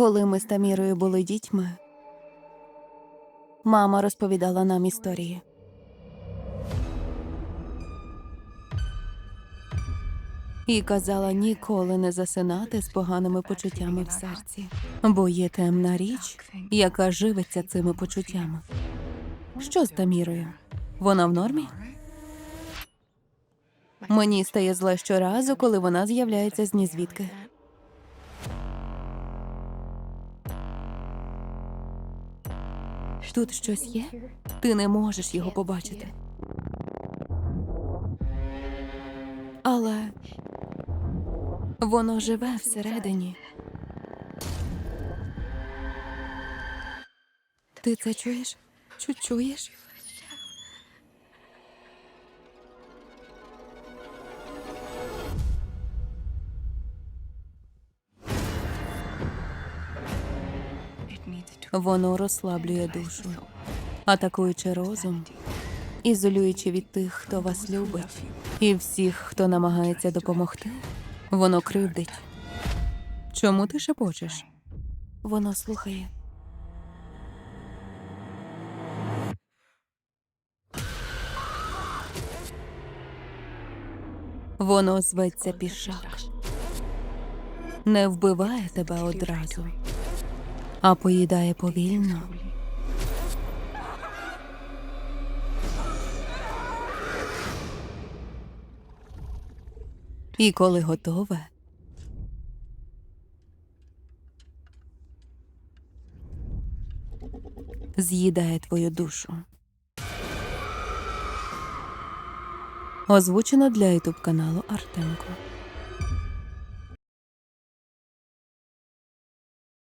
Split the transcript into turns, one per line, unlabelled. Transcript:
Коли ми з Тамірою були дітьми, мама розповідала нам історії. І казала ніколи не засинати з поганими почуттями в серці, бо є темна річ, яка живиться цими почуттями. Що з Тамірою? Вона в нормі? Мені стає зле щоразу, коли вона з'являється з нізвідки. Тут щось є? Ти не можеш його побачити. Але воно живе всередині. Ти це чуєш? Чу чуєш? Воно розслаблює душу, атакуючи розум, ізолюючи від тих, хто вас любить, і всіх, хто намагається допомогти, воно кривдить. Чому ти шепочеш? Воно слухає. Воно зветься пішак. Не вбиває тебе одразу, а поїдає повільно. І коли готове, з'їдає твою душу. Озвучено для ютуб каналу Артемко.